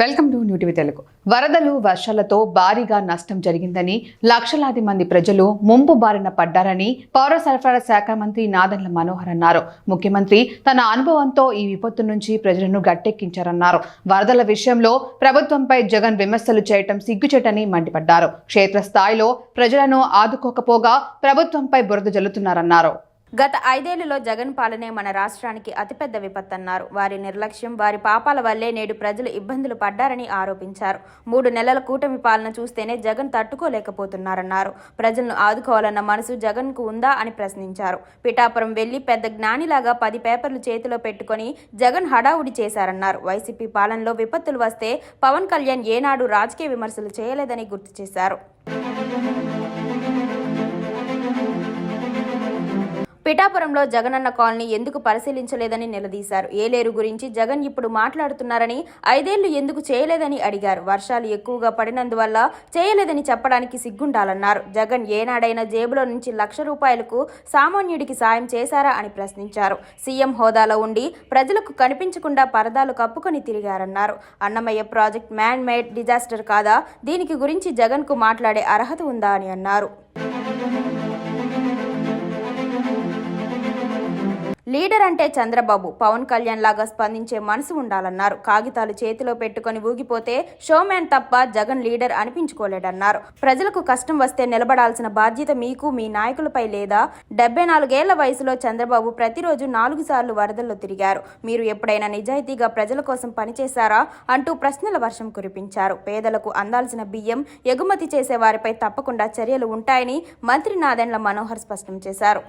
Welcome to New TV Telugu. వరదలు వర్షాలతో భారీగా నష్టం జరిగిందని లక్షలాది మంది ప్రజలు ముంపు బారిన పడ్డారని పౌర సరఫరా శాఖ మంత్రి నాదన్ల మనోహర్ అన్నారు. ముఖ్యమంత్రి తన అనుభవంతో ఈ విపత్తు నుంచి ప్రజలను గట్టెక్కించారన్నారు. వరదల విషయంలో ప్రభుత్వంపై జగన్ విమర్శలు చేయటం సిగ్గుచేటని మండిపడ్డారు. క్షేత్రస్థాయిలో ప్రజలను ఆదుకోకపోగా ప్రభుత్వంపై బురద జల్లుతున్నారన్నారు. గత ఐదేళ్ళలో జగన్ పాలనే మన రాష్ట్రానికి అతిపెద్ద విపత్తన్నారు. వారి నిర్లక్ష్యం వారి పాపాల వల్లే నేడు ప్రజలు ఇబ్బందులు పడ్డారని ఆరోపించారు. మూడు నెలల కూటమి పాలన చూస్తేనే జగన్ తట్టుకోలేకపోతున్నారన్నారు. ప్రజలను ఆదుకోవాలన్న మనసు జగన్కు ఉందా అని ప్రశ్నించారు. పిఠాపురం వెళ్ళి పెద్ద జ్ఞానిలాగా పది పేపర్లు చేతిలో పెట్టుకొని జగన్ హడావుడి చేశారన్నారు. వైసీపీ పాలనలో విపత్తులు వస్తే పవన్ కళ్యాణ్ ఏనాడు రాజకీయ విమర్శలు చేయలేదని గుర్తు చేశారు. పిఠాపురంలో జగనన్న కాలనీ ఎందుకు పరిశీలించలేదని నిలదీశారు. ఏలేరు గురించి జగన్ ఇప్పుడు మాట్లాడుతున్నారని ఐదేళ్ళు ఎందుకు చేయలేదని అడిగారు. వర్షాలు ఎక్కువగా పడినందువల్ల చేయలేదని చెప్పడానికి సిగ్గుండాలన్నారు. జగన్ ఏనాడైనా జేబులో నుంచి లక్ష రూపాయలకు సామాన్యుడికి సాయం చేశారా అని ప్రశ్నించారు. సీఎం హోదాలో ఉండి ప్రజలకు కనిపించకుండా పరదాలు కప్పుకొని తిరిగారన్నారు. Annamayya project man made disaster కాదా? దీనికి గురించి జగన్కు మాట్లాడే అర్హత ఉందా అని అన్నారు. లీడర్ అంటే చంద్రబాబు. పవన్ కళ్యాణ్ లాగా స్పందించే మనసు ఉండాలన్నారు. కాగితాలు చేతిలో పెట్టుకొని ఊగిపోతే షోమ్యాన్ తప్ప జగన్ లీడర్ అనిపించుకోలేడన్నారు. ప్రజలకు కష్టం వస్తే నిలబడాల్సిన బాధ్యత మీకు మీ నాయకులపై లేదా? డెబ్బై నాలుగేళ్ళ వయసులో చంద్రబాబు ప్రతిరోజు నాలుగు సార్లు వరదల్లో తిరిగారు. మీరు ఎప్పుడైనా నిజాయితీగా ప్రజల కోసం పనిచేశారా? అంటూ ప్రశ్నల వర్షం కురిపించారు. పేదలకు అందాల్సిన బియ్యం ఎగుమతి చేసే వారిపై తప్పకుండా చర్యలు ఉంటాయని మంత్రి నాదెండ్ల మనోహర్ స్పష్టం చేశారు.